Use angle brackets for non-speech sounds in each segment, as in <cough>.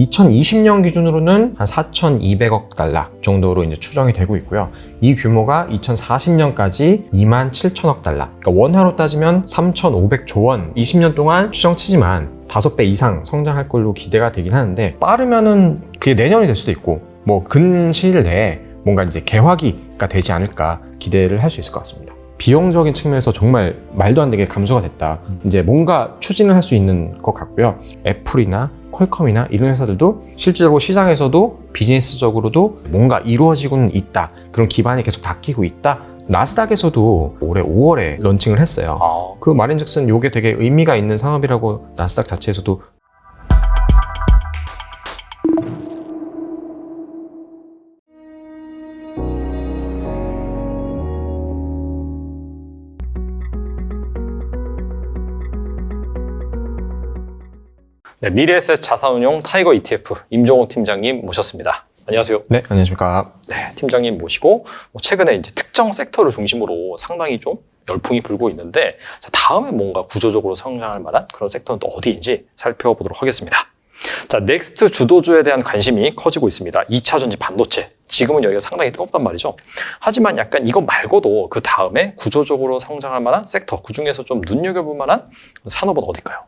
2020년 기준으로는 한 4,200억 달러 정도로 이제 추정이 되고 있고요. 이 규모가 2040년까지 2만 7천억 달러. 그러니까 원화로 따지면 3,500조 원. 20년 동안 추정치지만 5배 이상 성장할 걸로 기대가 되긴 하는데 빠르면은 그게 내년이 될 수도 있고 뭐 근시일 내에 뭔가 이제 개화기가 되지 않을까 기대를 할 수 있을 것 같습니다. 비용적인 측면에서 정말 말도 안 되게 감소가 됐다. 이제 뭔가 추진을 할 수 있는 것 같고요. 애플이나 퀄컴이나 이런 회사들도 실질적으로 시장에서도 비즈니스적으로도 뭔가 이루어지고는 있다. 그런 기반이 계속 닦이고 있다. 나스닥에서도 올해 5월에 런칭을 했어요. 아, 그 말인즉슨 이게 되게 의미가 있는 산업이라고 나스닥 자체에서도 네, 미래에셋 자산운용 타이거 ETF 임종호 팀장님 모셨습니다. 안녕하세요. 네 안녕하십니까 네, 팀장님 모시고 뭐 최근에 이제 특정 섹터를 중심으로 상당히 좀 열풍이 불고 있는데 자, 다음에 뭔가 구조적으로 성장할 만한 그런 섹터는 또 어디인지 살펴보도록 하겠습니다. 자, 넥스트 주도주에 대한 관심이 커지고 있습니다. 2차 전지 반도체. 지금은 여기가 상당히 뜨겁단 말이죠. 하지만 약간 이거 말고도 그 다음에 구조적으로 성장할 만한 섹터, 그 중에서 좀 눈여겨볼 만한 산업은 어딜까요?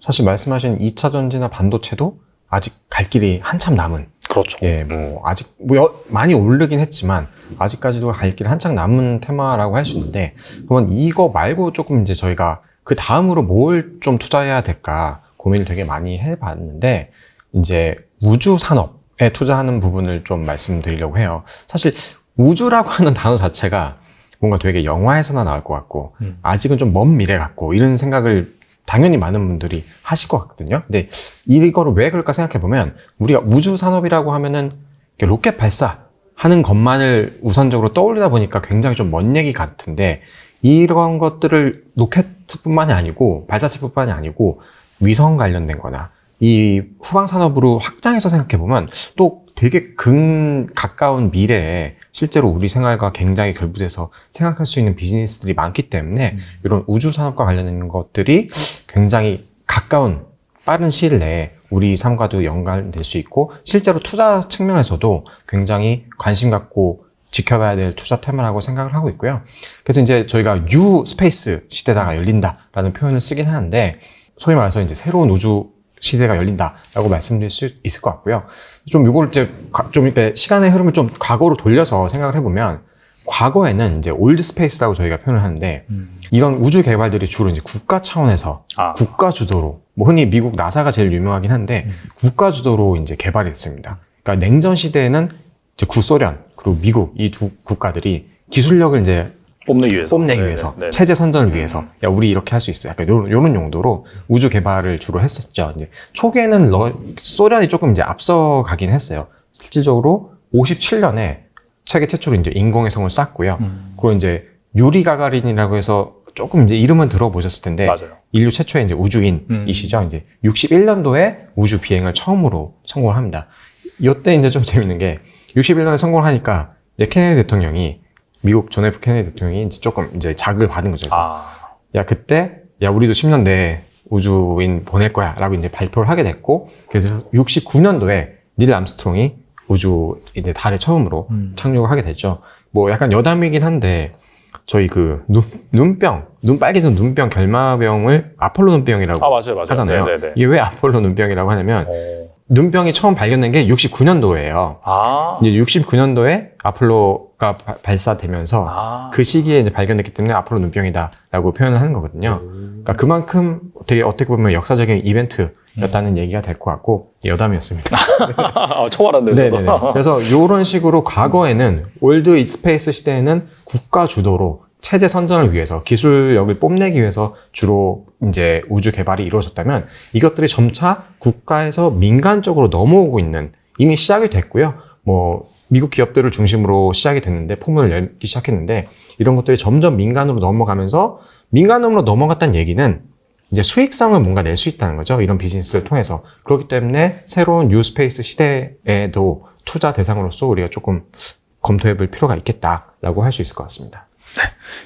사실 말씀하신 2차 전지나 반도체도 아직 갈 길이 한참 남은 그렇죠. 예, 뭐 아직 뭐 여- 많이 오르긴 했지만 아직까지도 갈 길이 한창 남은 테마라고 할 수 있는데 그러면 이거 말고 조금 이제 저희가 그 다음으로 뭘 좀 투자해야 될까 고민을 되게 많이 해봤는데 이제 우주 산업에 투자하는 부분을 좀 말씀드리려고 해요. 사실 우주라고 하는 단어 자체가 뭔가 되게 영화에서나 나올 것 같고 음. 아직은 좀 먼 미래 같고 이런 생각을 당연히 많은 분들이 하실 것 같거든요. 근데 이거를 왜 그럴까 생각해 보면 우리가 우주 산업이라고 하면은 로켓 발사하는 것만을 우선적으로 떠올리다 보니까 굉장히 좀 먼 얘기 같은데 이런 것들을 로켓뿐만이 아니고 발사체뿐만이 아니고 위성 관련된 거나 이 후방 산업으로 확장해서 생각해 보면 또 되게 근 가까운 미래에 실제로 우리 생활과 굉장히 결부돼서 생각할 수 있는 비즈니스들이 많기 때문에 음. 이런 우주 산업과 관련된 것들이 굉장히 가까운 빠른 시일 내에 우리 삶과도 연관될 수 있고 실제로 투자 측면에서도 굉장히 관심 갖고 지켜봐야 될 투자 테마라고 생각을 하고 있고요. 그래서 이제 저희가 뉴 스페이스 시대다가 열린다라는 표현을 쓰긴 하는데 소위 말해서 이제 새로운 우주 시대가 열린다라고 말씀드릴 수 있을 것 같고요. 좀 이걸 이제 가- 좀 이렇게 시간의 흐름을 좀 과거로 돌려서 생각을 해보면 과거에는 이제 올드 스페이스라고 저희가 표현을 하는데 이런 우주 개발들이 주로 이제 국가 차원에서 아, 국가 주도로 뭐 흔히 미국 나사가 제일 유명하긴 한데 음. 국가 주도로 이제 개발이 됐습니다. 그러니까 냉전 시대에는 이제 구소련 그리고 미국 이 두 국가들이 기술력을 이제 뽐내기 위해서. 뽐내기 위해서 네네. 체제 선전을 음. 위해서 야 우리 이렇게 할 수 있어 약간 요런, 요런 용도로 우주 개발을 주로 했었죠. 이제 초기에는 러- 소련이 조금 이제 앞서가긴 했어요. 실질적으로 57년에 세계 최초로 이제 인공위성을 쐈고요. 음, 그리고 이제 유리 가가린이라고 해서 조금 이제 이름은 들어보셨을 텐데 맞아요. 인류 최초의 이제 우주인이시죠. 이제 61년도에 우주 비행을 처음으로 성공을 합니다. 이때 이제 좀 재밌는 게 61년에 성공을 하니까 이제 케네디 대통령이 미국 존 F 케네디 대통령이 이제 조금 이제 자극을 받은 거죠. 그래서 아, 야 그때 야 우리도 10년 내에 우주인 보낼 거야라고 이제 발표를 하게 됐고 그래서 69년도에 닐 암스트롱이 우주 이제 달에 처음으로 음. 착륙을 하게 됐죠. 뭐 약간 여담이긴 한데 저희 그 눈, 눈병 눈 빨개진 눈병 결마병을 아폴로 눈병이라고 아 맞아요, 맞아요. 하잖아요. 네네네. 이게 왜 아폴로 눈병이라고 하냐면 어. 눈병이 처음 발견된 게 69년도예요. 아, 이제 69년도에 아폴로가 바- 발사되면서 아, 그 시기에 이제 발견됐기 때문에 아폴로 눈병이다라고 표현을 하는 거거든요. 그러니까 그만큼 되게 어떻게 보면 역사적인 이벤트였다는 얘기가 될 것 같고 여담이었습니다. <laughs> 아, 처음 알았네요. 네네네. 그래서 이런 식으로 과거에는 올드 스페이스 시대에는 국가 주도로 체제 선전을 위해서 기술력을 뽐내기 위해서 주로 이제 우주 개발이 이루어졌다면 이것들이 점차 국가에서 민간적으로 넘어오고 있는 이미 시작이 됐고요. 뭐 미국 기업들을 중심으로 시작이 됐는데 포문을 열기 시작했는데 이런 것들이 점점 민간으로 넘어가면서 민간으로 넘어갔다는 얘기는 이제 수익성을 뭔가 낼 수 있다는 거죠. 이런 비즈니스를 통해서. 그렇기 때문에 새로운 뉴스페이스 시대에도 투자 대상으로서 우리가 조금 검토해 볼 필요가 있겠다라고 할 수 있을 것 같습니다.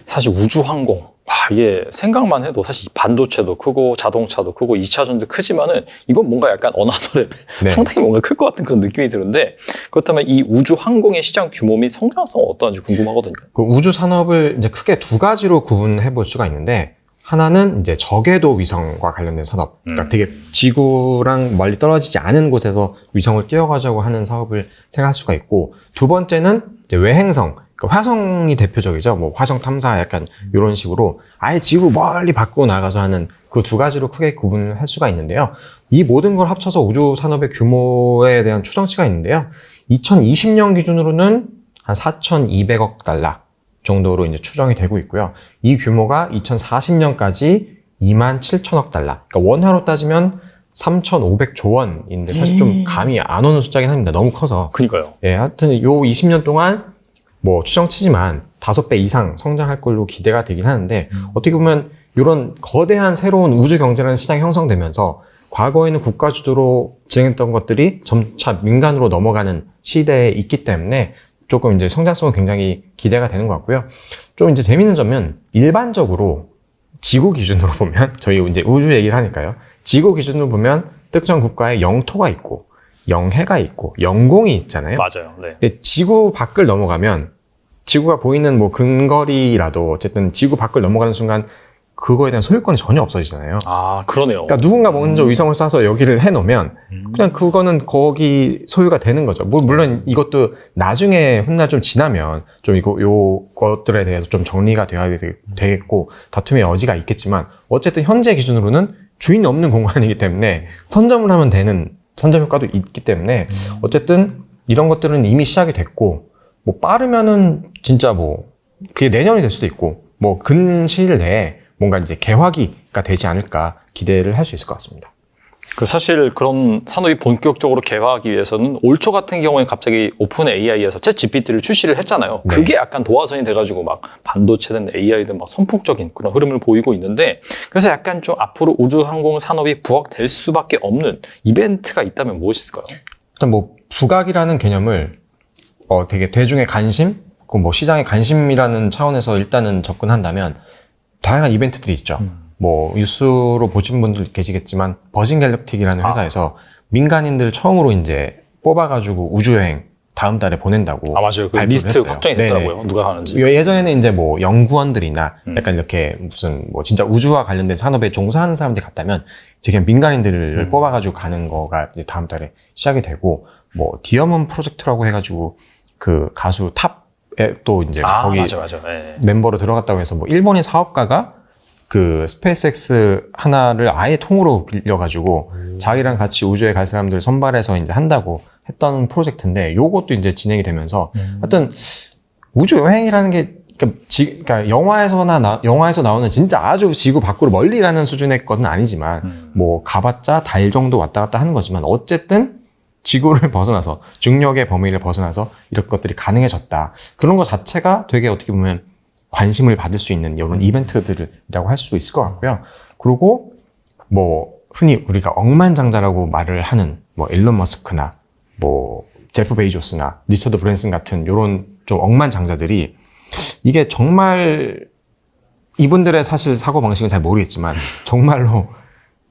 사실 우주항공. 와, 이게 생각만 해도 사실 반도체도 크고 자동차도 크고 2차전도 크지만은 이건 뭔가 약간 어나더 레벨 네. <laughs> 상당히 뭔가 클 것 같은 그런 느낌이 드는데 그렇다면 이 우주 항공의 시장 규모 및 성장성 어떤지 궁금하거든요. 그 우주 산업을 이제 크게 두 가지로 구분해 볼 수가 있는데 하나는 이제 저궤도 위성과 관련된 산업. 그러니까 음. 되게 지구랑 멀리 떨어지지 않은 곳에서 위성을 띄워가자고 하는 사업을 생각할 수가 있고 두 번째는 이제 외행성. 그러니까 화성이 대표적이죠. 뭐 화성 탐사 약간 이런 식으로 아예 지구 멀리 밖으로 나가서 하는 그 두 가지로 크게 구분을 할 수가 있는데요. 이 모든 걸 합쳐서 우주 산업의 규모에 대한 추정치가 있는데요. 2020년 기준으로는 한 4,200억 달러 정도로 이제 추정이 되고 있고요. 이 규모가 2040년까지 2만 7천억 달러. 그러니까 원화로 따지면 3,500조 원인데 사실 좀 음. 감이 안 오는 숫자긴 합니다. 너무 커서. 그니까요. 예, 하여튼 요 20년 동안 뭐 추정치지만 5배 이상 성장할 걸로 기대가 되긴 하는데 어떻게 보면 이런 거대한 새로운 우주 경제라는 시장이 형성되면서 과거에는 국가 주도로 진행했던 것들이 점차 민간으로 넘어가는 시대에 있기 때문에 조금 이제 성장성은 굉장히 기대가 되는 것 같고요. 좀 이제 재밌는 점은 일반적으로 지구 기준으로 <laughs> 보면 저희 이제 우주 얘기를 하니까요. 지구 기준으로 보면 특정 국가에 영토가 있고 영해가 있고 영공이 있잖아요. 맞아요. 네. 근데 지구 밖을 넘어가면 지구가 보이는 뭐 근거리라도 어쨌든 지구 밖을 넘어가는 순간 그거에 대한 소유권이 전혀 없어지잖아요. 아 그러네요. 그러니까 누군가 먼저 위성을 쏴서 여기를 해놓으면 음. 그냥 그거는 거기 소유가 되는 거죠. 뭐 물론 이것도 나중에 훗날 좀 지나면 좀 이거 요 것들에 대해서 좀 정리가 되어야 되- 되겠고 다툼의 여지가 있겠지만 어쨌든 현재 기준으로는 주인 없는 공간이기 때문에 선점을 하면 되는 선점 효과도 있기 때문에 어쨌든 이런 것들은 이미 시작이 됐고 뭐 빠르면은 진짜 뭐 그게 내년이 될 수도 있고 뭐 근시일 내에 뭔가 이제 개화기가 되지 않을까 기대를 할 수 있을 것 같습니다. 그 사실 그런 산업이 본격적으로 개화하기 위해서는 올 초 같은 경우에 갑자기 오픈 AI에서 챗 GPT를 출시를 했잖아요. 네. 그게 약간 도화선이 돼가지고 막 반도체든 AI든 막 선풍적인 그런 흐름을 보이고 있는데 그래서 약간 좀 앞으로 우주항공 산업이 부각될 수밖에 없는 이벤트가 있다면 무엇이 있을까요? 일단 뭐 부각이라는 개념을 어 되게 대중의 관심, 그 뭐 시장의 관심이라는 차원에서 일단은 접근한다면 다양한 이벤트들이 있죠. 뭐 뉴스로 보신 분들 계시겠지만 버진 갤럭틱이라는 아. 회사에서 민간인들 처음으로 이제 뽑아가지고 우주 여행 다음 달에 보낸다고. 아 맞아요. 그 발표를 리스트 했어요. 확정이 네네. 됐더라고요. 누가 하는지. 예전에는 이제 뭐 연구원들이나 음. 약간 이렇게 무슨 뭐 진짜 우주와 관련된 산업에 종사하는 사람들이 갔다면 이제 그냥 민간인들을 음. 뽑아가지고 가는 거가 이제 다음 달에 시작이 되고 뭐 디어몬 프로젝트라고 해가지고 그 가수 탑에 또 이제 아 거기 맞아 맞아. 네. 멤버로 들어갔다고 해서 뭐 일본인 사업가가 그 스페이스X 하나를 아예 통으로 빌려가지고 자기랑 같이 우주에 갈 사람들 선발해서 이제 한다고 했던 프로젝트인데 요것도 이제 진행이 되면서 음. 하여튼 우주 여행이라는 게 그러니까, 지- 그러니까 영화에서나 나- 영화에서 나오는 진짜 아주 지구 밖으로 멀리 가는 수준의 것은 아니지만 음. 뭐 가봤자 달 정도 왔다 갔다 하는 거지만 어쨌든 지구를 <laughs> 벗어나서 중력의 범위를 벗어나서 이런 것들이 가능해졌다. 그런 것 자체가 되게 어떻게 보면 관심을 받을 수 있는 이런 이벤트들이라고 할 수 있을 것 같고요. 그리고 뭐 흔히 우리가 억만장자라고 말을 하는 뭐 일론 머스크나 뭐 제프 베이조스나 리처드 브랜슨 같은 이런 좀 억만장자들이 이게 정말 이분들의 사실 사고 방식은 잘 모르겠지만 정말로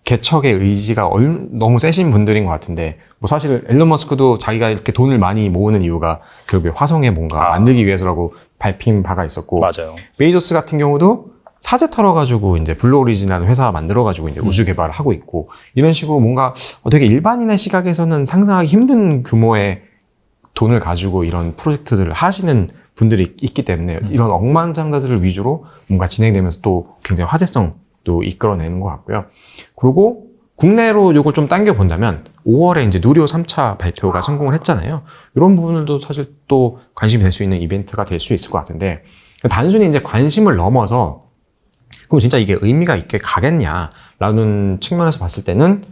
개척의 의지가 얼- 너무 세신 분들인 것 같은데 뭐 사실 앨런 머스크도 자기가 이렇게 돈을 많이 모으는 이유가 결국에 화성에 뭔가 아. 만들기 위해서라고 밝힌 바가 있었고 맞아요. 베이조스 같은 경우도 사제 털어가지고 이제 블루 오리진이라는 회사 만들어가지고 이제 우주 개발을 하고 있고 이런 식으로 뭔가 어, 되게 일반인의 시각에서는 상상하기 힘든 규모의 돈을 가지고 이런 프로젝트들을 하시는 분들이 있기 때문에 이런 억만장자들을 위주로 뭔가 진행되면서 또 굉장히 화제성도 이끌어내는 것 같고요. 그리고 국내로 이걸 좀 당겨 본다면 5월에 이제 누리호 3차 발표가 성공을 했잖아요. 이런 부분들도 사실 또 관심이 될 수 있는 이벤트가 될 수 있을 것 같은데 단순히 이제 관심을 넘어서 그럼 진짜 이게 의미가 있게 가겠냐라는 측면에서 봤을 때는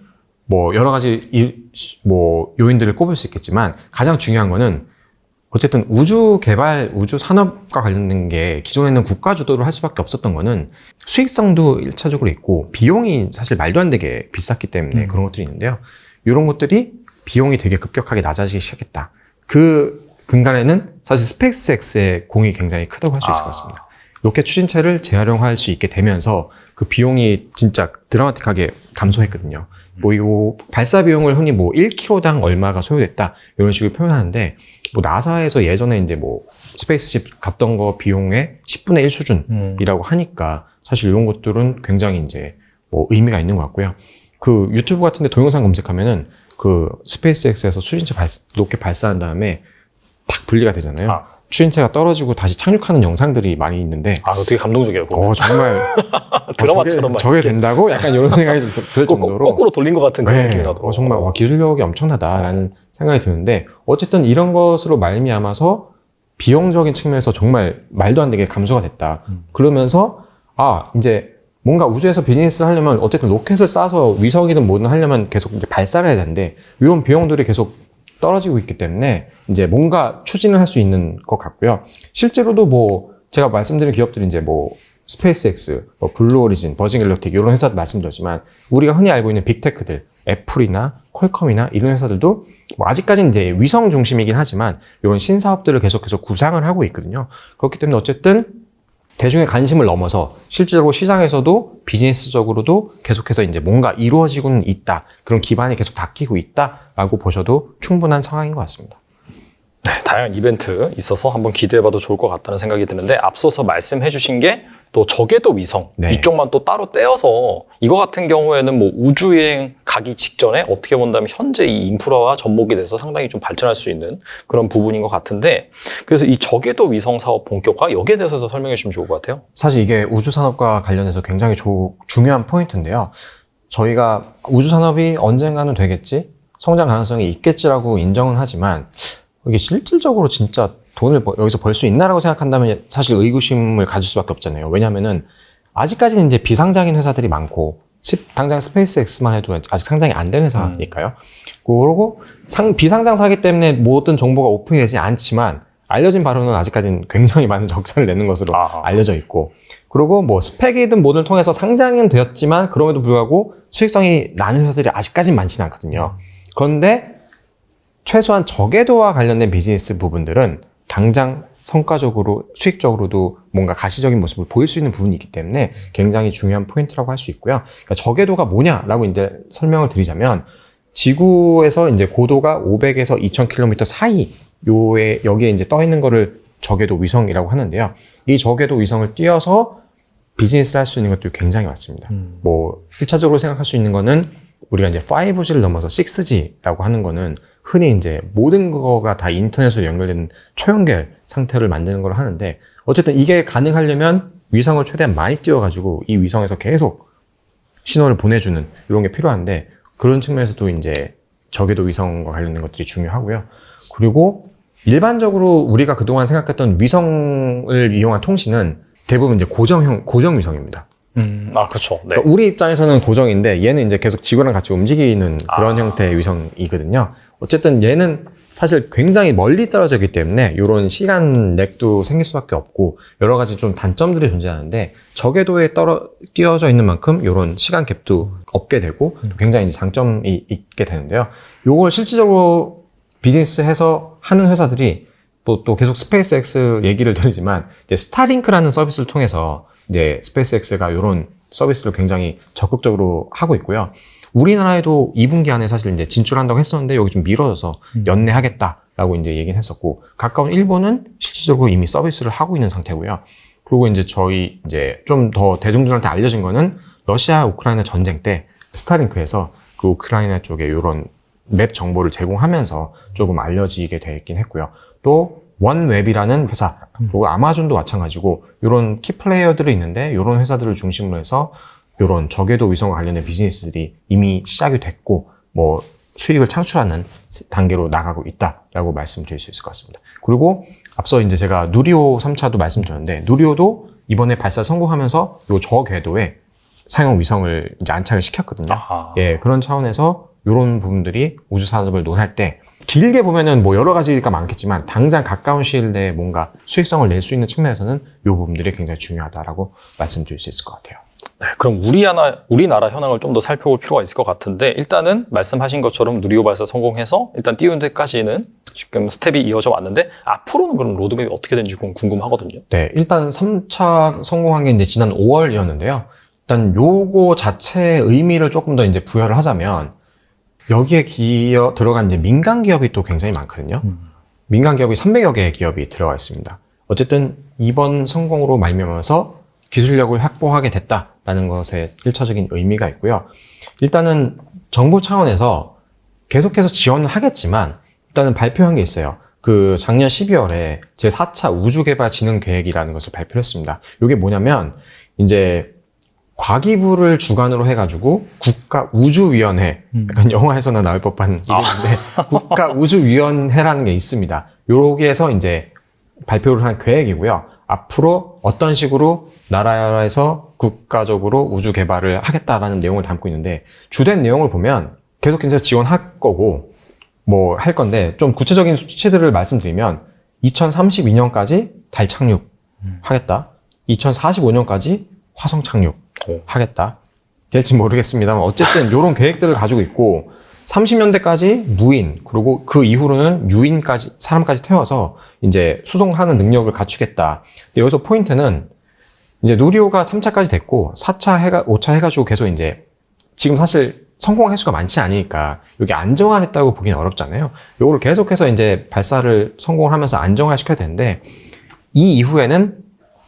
뭐 여러 가지 이, 뭐 요인들을 꼽을 수 있겠지만 가장 중요한 거는 어쨌든 우주 개발, 우주 산업과 관련된 게 기존에 있는 국가 주도를 할 수밖에 없었던 거는 수익성도 일차적으로 있고 비용이 사실 말도 안 되게 비쌌기 때문에 음. 그런 것들이 있는데요. 이런 것들이 비용이 되게 급격하게 낮아지기 시작했다. 그 근간에는 사실 스페이스X의 공이 굉장히 크다고 할 수 있을 것 아. 같습니다. 로켓 추진체를 재활용할 수 있게 되면서 그 비용이 진짜 드라마틱하게 감소했거든요. 뭐 이거 발사 비용을 흔히 뭐 1kg당 얼마가 소요됐다 이런 식으로 표현하는데 뭐 나사에서 예전에 이제 뭐 스페이스십 갔던 거 비용의 10분의 1 수준 음. 이라고 하니까 사실 이런 것들은 굉장히 이제 뭐 의미가 있는 것 같고요. 그 유튜브 같은데 동영상 검색하면은 그 스페이스X에서 추진체 발사, 로켓 발사한 다음에 팍 분리가 되잖아요. 아. 추진체가 떨어지고 다시 착륙하는 영상들이 많이 있는데 아, 되게 감동적이에요. 어 정말 드라마처럼 <laughs> 어, 막 저게, 저게 된다고 약간 이런 생각이 좀 들 정도로 거꾸로 돌린 것 같은 그런 네. 어, 정말 와, 기술력이 엄청나다라는 생각이 드는데 어쨌든 이런 것으로 말미암아서 비용적인 측면에서 정말 말도 안 되게 감소가 됐다. 음. 그러면서 아 이제 뭔가 우주에서 비즈니스를 하려면 어쨌든 로켓을 쏴서 위성이든 뭐든 하려면 계속 이제 발사를 해야 되는데 이런 비용들이 계속 떨어지고 있기 때문에 이제 뭔가 추진을 할 수 있는 것 같고요. 실제로도 뭐 제가 말씀드린 기업들이 이제 뭐 스페이스X, 뭐 블루오리진, 버진 갤럭틱 이런 회사도 말씀드렸지만 우리가 흔히 알고 있는 빅테크들, 애플이나 퀄컴이나 이런 회사들도 뭐 아직까지는 이제 위성 중심이긴 하지만 이런 신사업들을 계속해서 구상을 하고 있거든요. 그렇기 때문에 어쨌든 대중의 관심을 넘어서 실제로 시장에서도 비즈니스적으로도 계속해서 이제 뭔가 이루어지고는 있다. 그런 기반이 계속 닦이고 있다라고 보셔도 충분한 상황인 것 같습니다. 네, 다양한 이벤트 있어서 한번 기대해봐도 좋을 것 같다는 생각이 드는데 앞서서 말씀해주신 게 또 저궤도 위성 네. 이쪽만 또 따로 떼어서 이거 같은 경우에는 뭐 우주여행 가기 직전에 어떻게 본다면 현재 이 인프라와 접목이 돼서 상당히 좀 발전할 수 있는 그런 부분인 것 같은데 그래서 이 저궤도 위성 사업 본격화 여기에 대해서도 설명해 주시면 좋을 것 같아요. 사실 이게 우주 산업과 관련해서 굉장히 조- 중요한 포인트인데요. 저희가 우주 산업이 언젠가는 되겠지? 성장 가능성이 있겠지라고 인정은 하지만 이게 실질적으로 진짜 돈을 벌- 여기서 벌 수 있나라고 생각한다면 사실 의구심을 가질 수밖에 없잖아요. 왜냐하면은 아직까지는 이제 비상장인 회사들이 많고 시- 당장 스페이스X만 해도 아직 상장이 안 된 회사니까요. 그리고 상, 비상장사기 때문에 모든 정보가 오픈이 되지 않지만 알려진 바로는 아직까지는 굉장히 많은 적자를 내는 것으로 아. 알려져 있고 그리고 뭐 스펙이든 뭐든 통해서 상장은 되었지만 그럼에도 불구하고 수익성이 나는 회사들이 아직까진 많지는 않거든요. 그런데 최소한 저궤도와 관련된 비즈니스 부분들은 당장 성과적으로 수익적으로도 뭔가 가시적인 모습을 보일 수 있는 부분이 있기 때문에 굉장히 중요한 포인트라고 할 수 있고요. 그러니까 저궤도가 뭐냐라고 이제 설명을 드리자면 지구에서 이제 고도가 500에서 2000km 사이 요에 여기에 이제 떠 있는 거를 저궤도 위성이라고 하는데요. 이 저궤도 위성을 띄어서 비즈니스 할수 있는 것들이 굉장히 많습니다. 뭐 1차적으로 생각할 수 있는 거는 우리가 이제 5G를 넘어서 6G라고 하는 거는 흔히 이제 모든 거가 다 인터넷으로 연결된 초연결 상태를 만드는 걸 하는데 어쨌든 이게 가능하려면 위성을 최대한 많이 띄워가지고 이 위성에서 계속 신호를 보내주는 이런 게 필요한데 그런 측면에서도 이제 저궤도 위성과 관련된 것들이 중요하고요. 그리고 일반적으로 우리가 그동안 생각했던 위성을 이용한 통신은 대부분 이제 고정형 고정 위성입니다. 음, 아 그렇죠. 네. 그러니까 우리 입장에서는 고정인데 얘는 이제 계속 지구랑 같이 움직이는 그런 아. 형태의 위성이거든요. 어쨌든 얘는 사실 굉장히 멀리 떨어져 있기 때문에 이런 시간 렉도 생길 수밖에 없고 여러 가지 좀 단점들이 존재하는데 저궤도에 떨어 띄어져 있는 만큼 이런 시간 갭도 없게 되고 또 굉장히 이제 장점이 있게 되는데요. 요걸 실질적으로 비즈니스해서 하는 회사들이 또, 또 계속 스페이스X 얘기를 <laughs> 드리지만 이제 스타링크라는 서비스를 통해서 이제 스페이스X가 이런 서비스를 굉장히 적극적으로 하고 있고요. 우리나라에도 2분기 안에 사실 이제 진출한다고 했었는데 여기 좀 미뤄져서 연내하겠다라고 이제 얘기는 했었고 가까운 일본은 실질적으로 이미 서비스를 하고 있는 상태고요. 그리고 이제 저희 이제 좀 더 대중들한테 알려진 거는 러시아 우크라이나 전쟁 때 스타링크에서 그 우크라이나 쪽에 이런 맵 정보를 제공하면서 조금 알려지게 됐긴 했고요. 또 원웹이라는 회사 그리고 아마존도 마찬가지고 이런 키 플레이어들이 있는데 이런 회사들을 중심으로 해서 이런 저궤도 위성과 관련된 비즈니스들이 이미 시작이 됐고 뭐 수익을 창출하는 단계로 나가고 있다라고 말씀드릴 수 있을 것 같습니다. 그리고 앞서 이제 제가 누리호 3차도 말씀드렸는데 누리호도 이번에 발사 성공하면서 요 저궤도에 상용 위성을 이제 안착을 시켰거든요. 아하. 예, 그런 차원에서 이런 부분들이 우주 산업을 논할 때 길게 보면은 뭐 여러 가지가 많겠지만 당장 가까운 시일 내에 뭔가 수익성을 낼 수 있는 측면에서는 이 부분들이 굉장히 중요하다라고 말씀드릴 수 있을 것 같아요. 네, 그럼 우리나라, 우리나라 현황을 좀 더 살펴볼 필요가 있을 것 같은데 일단은 말씀하신 것처럼 누리호 발사 성공해서 일단 띄운 데까지는 지금 스텝이 이어져 왔는데 앞으로는 그럼 로드맵이 어떻게 되는지 좀 궁금하거든요. 네, 일단 3차 성공한 게 이제 지난 5월이었는데요. 일단 요거 자체의 의미를 조금 더 이제 부여를 하자면 여기에 기어 들어간 이제 민간 기업이 또 굉장히 많거든요. 민간 기업이 300여 개의 기업이 들어가 있습니다. 어쨌든 이번 성공으로 말미암아서 기술력을 확보하게 됐다라는 것에 1차적인 의미가 있고요. 일단은 정부 차원에서 계속해서 지원을 하겠지만 일단은 발표한 게 있어요. 그 작년 12월에 제4차 우주개발 진흥계획이라는 것을 발표했습니다. 이게 뭐냐면 이제 과기부를 주관으로 해가지고 국가우주위원회, 약간 영화에서나 나올 법한 이름인데 국가우주위원회라는 게 있습니다. 여기에서 이제 발표를 한 계획이고요. 앞으로 어떤 식으로 나라에서 국가적으로 우주 개발을 하겠다라는 내용을 담고 있는데 주된 내용을 보면 계속해서 지원할 거고 뭐 할 건데 좀 구체적인 수치들을 말씀드리면 2032년까지 달 착륙 하겠다. 2045년까지 화성 착륙 오. 하겠다. 될지 모르겠습니다만 어쨌든 <laughs> 이런 계획들을 가지고 있고 30년대까지 무인 그리고 그 이후로는 유인까지 사람까지 태워서 이제 수송하는 능력을 갖추겠다. 근데 여기서 포인트는 이제 누리호가 3차까지 됐고 4차 해가 5차 해가지고 계속 이제 지금 사실 성공 횟수가 많지 않으니까 여기 안정화됐다고 보기는 어렵잖아요. 요거를 계속해서 이제 발사를 성공을 하면서 안정화 시켜야 되는데 이 이후에는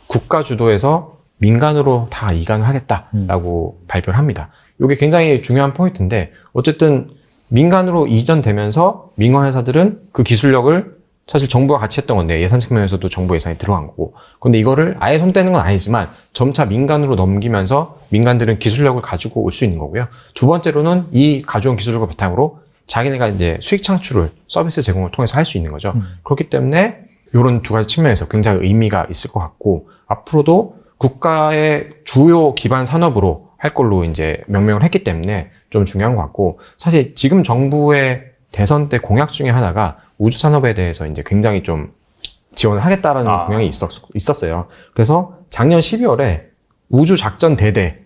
국가 주도에서 민간으로 다 이관을 하겠다라고 발표를 합니다. 이게 굉장히 중요한 포인트인데 어쨌든 민간으로 이전되면서 민간 회사들은 그 기술력을 사실 정부가 같이 했던 건데 예산 측면에서도 정부 예산이 들어간 거고 근데 이거를 아예 손 떼는 건 아니지만 점차 민간으로 넘기면서 민간들은 기술력을 가지고 올 수 있는 거고요. 두 번째로는 이 가져온 기술력을 바탕으로 자기네가 이제 수익 창출을 서비스 제공을 통해서 할 수 있는 거죠. 그렇기 때문에 이런 두 가지 측면에서 굉장히 의미가 있을 것 같고 앞으로도 국가의 주요 기반 산업으로 할 걸로 이제 명명을 했기 때문에 좀 중요한 것 같고 사실 지금 정부의 대선 때 공약 중에 하나가 우주 산업에 대해서 이제 굉장히 좀 지원을 하겠다라는 아. 공약이 있었, 있었어요. 그래서 작년 12월에 우주 작전 대대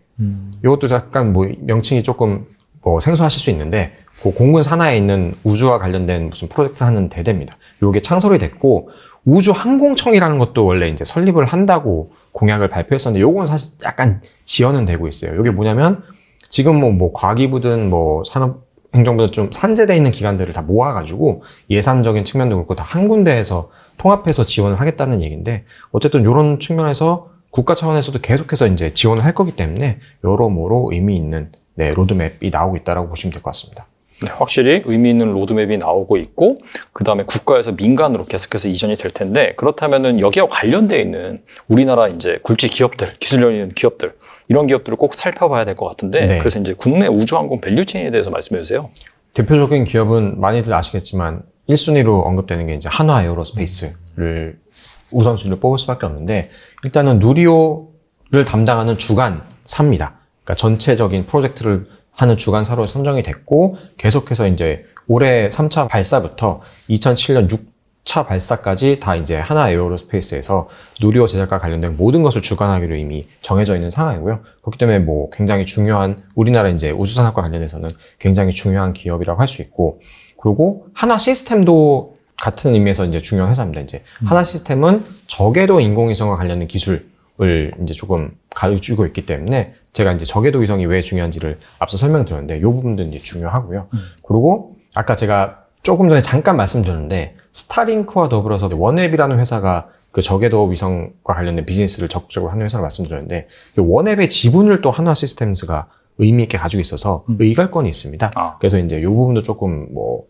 이것도 약간 뭐 명칭이 조금 뭐 생소하실 수 있는데 그 공군 산하에 있는 우주와 관련된 무슨 프로젝트 하는 대대입니다. 이게 창설이 됐고 우주 항공청이라는 것도 원래 이제 설립을 한다고 공약을 발표했었는데 요건 사실 약간 지연은 되고 있어요. 이게 뭐냐면 지금 뭐, 뭐 과기부든 뭐 산업 행정부든 좀 산재돼 있는 기관들을 다 모아가지고 예산적인 측면도 그렇고 다 한 군데에서 통합해서 지원을 하겠다는 얘기인데 어쨌든 이런 측면에서 국가 차원에서도 계속해서 이제 지원을 할 거기 때문에 여러모로 의미 있는 네, 로드맵이 나오고 있다라고 보시면 될 것 같습니다. 네, 확실히 의미 있는 로드맵이 나오고 있고 그 다음에 국가에서 민간으로 계속해서 이전이 될 텐데 그렇다면은 여기와 관련되어 있는 우리나라 이제 굴지 기업들, 기술력 있는 기업들 이런 기업들을 꼭 살펴봐야 될 것 같은데 네. 그래서 이제 국내 우주항공 밸류체인에 대해서 말씀해 주세요. 대표적인 기업은 많이들 아시겠지만 1순위로 언급되는 게 이제 한화 에어로스페이스를 우선순위로 뽑을 수밖에 없는데 일단은 누리호를 담당하는 주관사입니다. 그러니까 전체적인 프로젝트를 하는 주관사로 선정이 됐고 계속해서 이제 올해 3차 발사부터 2007년 6차 발사까지 다 이제 하나 에어로스페이스에서 누리호 제작과 관련된 모든 것을 주관하기로 이미 정해져 있는 상황이고요. 그렇기 때문에 뭐 굉장히 중요한 우리나라 이제 우주산업과 관련해서는 굉장히 중요한 기업이라고 할 수 있고 그리고 하나 시스템도 같은 의미에서 이제 중요한 회사입니다. 이제 하나 시스템은 저궤도 인공위성과 관련된 기술 을 이제 조금 가르치고 있기 때문에 제가 이제 저궤도 위성이 왜 중요한지를 앞서 설명드렸는데 이 부분도 이제 중요하고요. 그리고 아까 제가 조금 전에 잠깐 말씀드렸는데 스타링크와 더불어서 원앱이라는 회사가 그 저궤도 위성과 관련된 비즈니스를 적극적으로 하는 회사를 말씀드렸는데 이 원앱의 지분을 또 한화 시스템스가 의미 있게 가지고 있어서 의갈권이 있습니다. 아. 그래서 이제 이 부분도 조금 뭐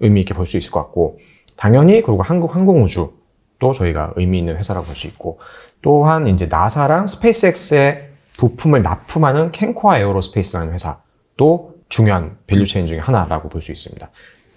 의미 있게 볼 수 있을 것 같고 당연히 그리고 한국 항공우주 도 저희가 의미 있는 회사라고 볼 수 있고 또한 이제 나사랑 스페이스X의 부품을 납품하는 캔코아 에어로스페이스라는 회사도 중요한 밸류체인 중에 하나라고 볼 수 있습니다.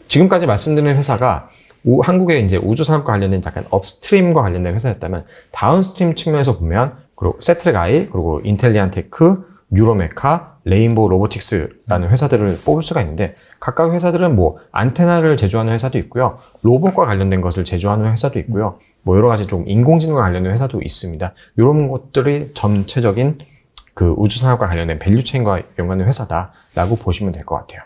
지금까지 말씀드린 회사가 우- 한국의 이제 우주 산업과 관련된 약간 업스트림과 관련된 회사였다면 다운스트림 측면에서 보면 그리고 세트렉 아이 그리고 인텔리안테크 유로메카, 레인보우 로보틱스라는 회사들을 뽑을 수가 있는데 각각 회사들은 뭐 안테나를 제조하는 회사도 있고요. 로봇과 관련된 것을 제조하는 회사도 있고요. 뭐 여러 가지 좀 인공지능과 관련된 회사도 있습니다. 이런 것들이 전체적인 그 우주 산업과 관련된 밸류체인과 연관된 회사다라고 보시면 될 것 같아요.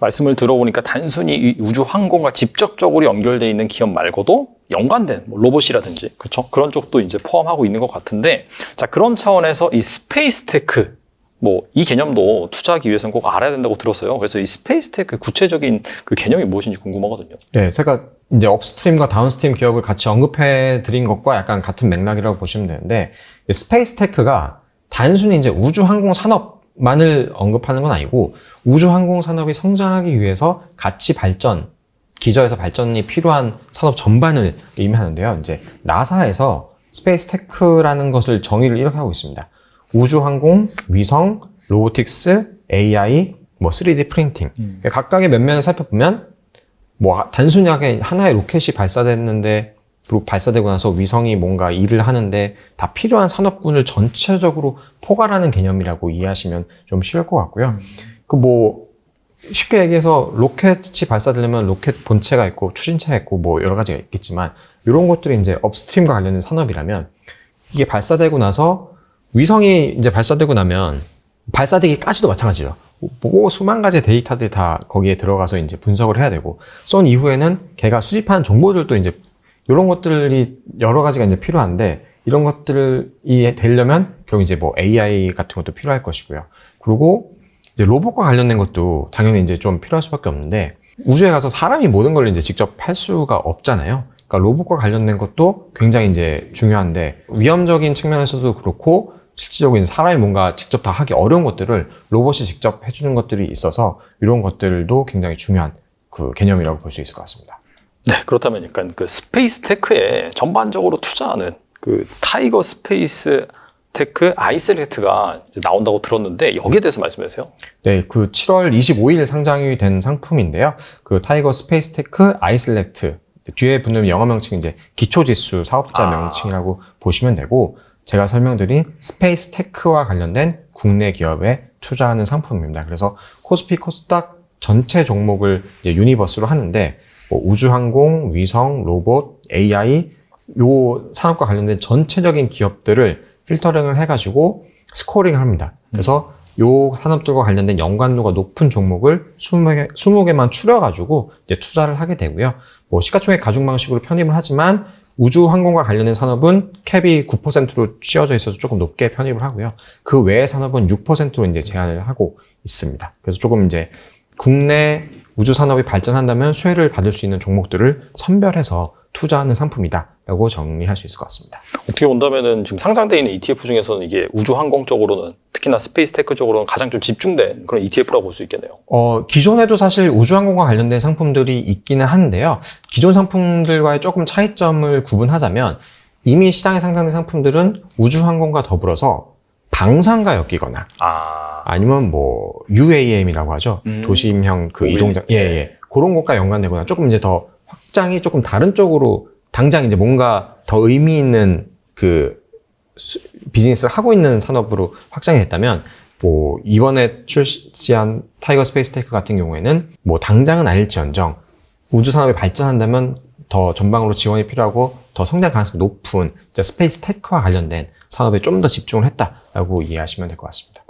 말씀을 들어보니까 단순히 이 우주 항공과 직접적으로 연결되어 있는 기업 말고도 연관된 뭐 로봇이라든지 그렇죠 그런 쪽도 이제 포함하고 있는 것 같은데 자 그런 차원에서 이 스페이스 테크 뭐 이 개념도 투자하기 위해서는 꼭 알아야 된다고 들었어요. 그래서 이 스페이스 테크 구체적인 그 개념이 무엇인지 궁금하거든요. 네, 제가 이제 업스트림과 다운스트림 기업을 같이 언급해 드린 것과 약간 같은 맥락이라고 보시면 되는데 이 스페이스 테크가 단순히 이제 우주 항공 산업만을 언급하는 건 아니고 우주 항공 산업이 성장하기 위해서 가치 발전, 기저에서 발전이 필요한 산업 전반을 의미하는데요. 이제 나사에서 스페이스 테크라는 것을 정의를 이렇게 하고 있습니다. 우주 항공, 위성, 로보틱스, AI, 뭐 3D 프린팅 각각의 면면을 살펴보면 뭐 단순하게 하나의 로켓이 발사됐는데 그리고 발사되고 나서 위성이 뭔가 일을 하는데 다 필요한 산업군을 전체적으로 포괄하는 개념이라고 이해하시면 좀 쉬울 것 같고요. 그뭐 쉽게 얘기해서 로켓이 발사되려면 로켓 본체가 있고 추진체가 있고 뭐 여러 가지가 있겠지만 이런 것들이 이제 업스트림과 관련된 산업이라면 이게 발사되고 나서 위성이 이제 발사되고 나면 발사되기까지도 마찬가지예요. 뭐 수만 가지의 데이터들이 다 거기에 들어가서 이제 분석을 해야 되고 쏜 이후에는 걔가 수집한 정보들도 이제 이런 것들이 여러 가지가 이제 필요한데 이런 것들이 되려면 결국 이제 뭐 AI 같은 것도 필요할 것이고요. 그리고 이제 로봇과 관련된 것도 당연히 이제 좀 필요할 수밖에 없는데 우주에 가서 사람이 모든 걸 이제 직접 할 수가 없잖아요. 그러니까 로봇과 관련된 것도 굉장히 이제 중요한데 위험적인 측면에서도 그렇고 이제 사람이 뭔가 직접 다 하기 어려운 것들을 로봇이 직접 해주는 것들이 있어서 이런 것들도 굉장히 중요한 그 개념이라고 볼 수 있을 것 같습니다. 네, 그렇다면 약간 그 스페이스 테크에 전반적으로 투자하는 그 타이거 스페이스 테크 아이셀렉트가 나온다고 들었는데 여기에 대해서 말씀해 주세요. 네, 그 7월 25일 상장이 된 상품인데요. 그 타이거 스페이스 테크 아이슬렉트 뒤에 붙는 영어 명칭 이제 기초 지수 사업자 아. 명칭이라고 보시면 되고 제가 설명드린 스페이스 테크와 관련된 국내 기업에 투자하는 상품입니다. 그래서 코스피 코스닥 전체 종목을 유니버스로 하는데 뭐 우주항공, 위성, 로봇, AI 요 산업과 관련된 전체적인 기업들을 필터링을 해가지고 스코링을 합니다. 그래서 요 산업들과 관련된 연관도가 높은 종목을 20개, 20개만 추려가지고 이제 투자를 하게 되고요. 뭐 시가총액 가중 방식으로 편입을 하지만 우주 항공과 관련된 산업은 캡이 9%로 쥐어져 있어서 조금 높게 편입을 하고요. 그 외의 산업은 6%로 이제 제한을 하고 있습니다. 그래서 조금 이제 국내 우주 산업이 발전한다면 수혜를 받을 수 있는 종목들을 선별해서 투자하는 상품이다라고 정리할 수 있을 것 같습니다. 어떻게 본다면은 지금 상장돼 있는 ETF 중에서는 이게 우주 항공 쪽으로는 특히나 스페이스 테크 쪽으로는 가장 좀 집중된 그런 ETF라고 볼 수 있겠네요. 어, 기존에도 사실 우주 항공과 관련된 상품들이 있기는 한데요. 기존 상품들과의 조금 차이점을 구분하자면 이미 시장에 상장된 상품들은 우주 항공과 더불어서 방산과 엮이거나 아, 아니면 뭐 UAM이라고 하죠. 음. 도심형 그 모빌. 이동장 예, 예. 그런 것과 연관되거나 조금 이제 더 확장이 조금 다른 쪽으로 당장 이제 뭔가 더 의미 있는 그 수- 비즈니스를 하고 있는 산업으로 확장이 됐다면 뭐 이번에 출시한 타이거 스페이스 테크 같은 경우에는 뭐 당장은 아닐지언정 우주 산업이 발전한다면 더 전방으로 지원이 필요하고 더 성장 가능성이 높은 이제 스페이스 테크와 관련된 산업에 좀 더 집중을 했다라고 이해하시면 될 것 같습니다.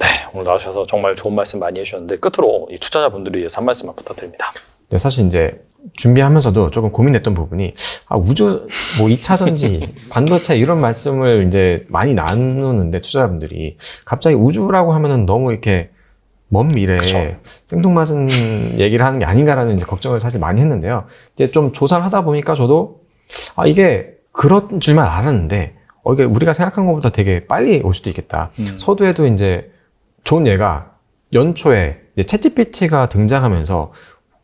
네, 오늘 나오셔서 정말 좋은 말씀 많이 해주셨는데 끝으로 이 투자자분들을 위해서 한 말씀만 부탁드립니다. 근데 사실 이제 준비하면서도 조금 고민했던 부분이 아 우주 뭐 2차전지 <laughs> 반도체 이런 말씀을 이제 많이 나누는데 투자자분들이 갑자기 우주라고 하면은 너무 이렇게 먼 미래에 그쵸. 생뚱맞은 얘기를 하는 게 아닌가라는 이제 걱정을 사실 많이 했는데요. 이제 좀 조사를 하다 보니까 저도 아 이게 그런 줄만 알았는데 어 이게 우리가 생각한 것보다 되게 빨리 올 수도 있겠다. 음. 서두에도 이제 좋은 예가 연초에 이제 챗GPT가 등장하면서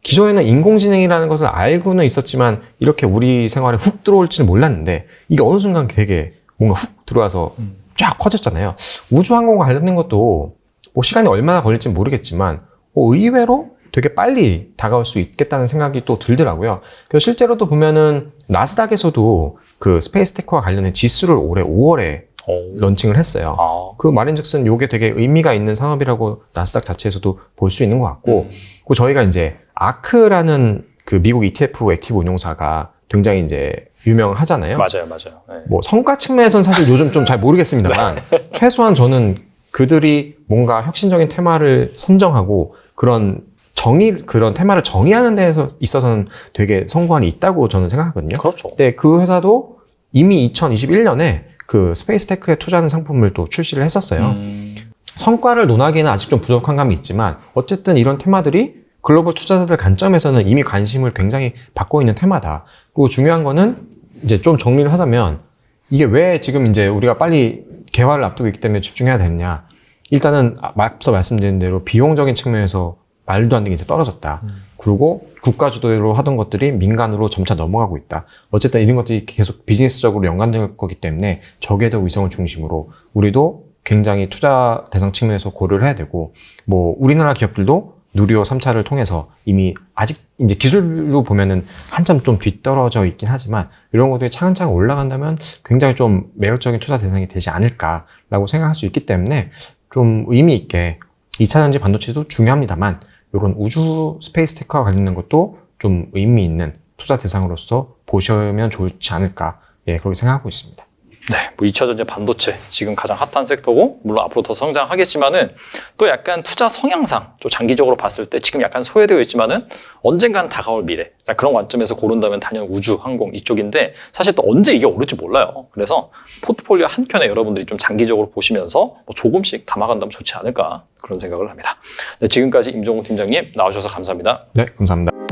기존에는 인공지능이라는 것을 알고는 있었지만 이렇게 우리 생활에 훅 들어올지는 몰랐는데 이게 어느 순간 되게 뭔가 훅 들어와서 음. 쫙 커졌잖아요. 우주항공과 관련된 것도 뭐 시간이 얼마나 걸릴지 모르겠지만 뭐 의외로 되게 빨리 다가올 수 있겠다는 생각이 또 들더라고요. 그래서 실제로도 보면은 나스닥에서도 그 스페이스 테크와 관련된 지수를 올해 5월에 오. 런칭을 했어요. 아, 그 말인즉슨 이게 되게 의미가 있는 산업이라고 나스닥 자체에서도 볼 수 있는 것 같고 음. 그 저희가 이제 아크라는 그 미국 ETF 액티브 운용사가 굉장히 이제 유명하잖아요. 맞아요, 맞아요. 네. 뭐 성과 측면에서는 사실 요즘 좀 잘 모르겠습니다만 <laughs> 최소한 저는 그들이 뭔가 혁신적인 테마를 선정하고 그런 정의 그런 테마를 정의하는 데에서 있어서는 되게 성과는 있다고 저는 생각하거든요. 그렇죠. 근데 그 회사도 이미 2021년에 그 스페이스 테크에 투자하는 상품을 또 출시를 했었어요. 음, 성과를 논하기에는 아직 좀 부족한 감이 있지만 어쨌든 이런 테마들이 글로벌 투자자들 관점에서는 이미 관심을 굉장히 받고 있는 테마다. 그리고 중요한 거는 이제 좀 정리를 하자면 이게 왜 지금 이제 우리가 빨리 개화를 앞두고 있기 때문에 집중해야 되느냐. 일단은 앞서 말씀드린 대로 비용적인 측면에서 말도 안 되게 이제 떨어졌다. 음. 그리고 국가 주도로 하던 것들이 민간으로 점차 넘어가고 있다. 어쨌든 이런 것들이 계속 비즈니스적으로 연관될 거기 때문에 저궤도 위성을 중심으로 우리도 굉장히 투자 대상 측면에서 고려를 해야 되고 뭐 우리나라 기업들도 누리호 3차를 통해서 이미 아직 이제 기술로 보면은 한참 좀 뒤떨어져 있긴 하지만 이런 것들이 차근차근 올라간다면 굉장히 좀 매력적인 투자 대상이 되지 않을까라고 생각할 수 있기 때문에 좀 의미 있게 2차 전지 반도체도 중요합니다만 이런 우주 스페이스 테크와 관련된 것도 좀 의미 있는 투자 대상으로서 보시면 좋지 않을까 예 그렇게 생각하고 있습니다. 네, 뭐 2차 전지 반도체 지금 가장 핫한 섹터고 물론 앞으로 더 성장하겠지만은 또 약간 투자 성향상 좀 장기적으로 봤을 때 지금 약간 소외되어 있지만은 언젠간 다가올 미래 자, 그런 관점에서 고른다면 단연 우주, 항공 이쪽인데 사실 또 언제 이게 오를지 몰라요. 그래서 포트폴리오 한 켠에 여러분들이 좀 장기적으로 보시면서 뭐 조금씩 담아간다면 좋지 않을까 그런 생각을 합니다. 네, 지금까지 임종훈 팀장님 나와주셔서 감사합니다. 네 감사합니다.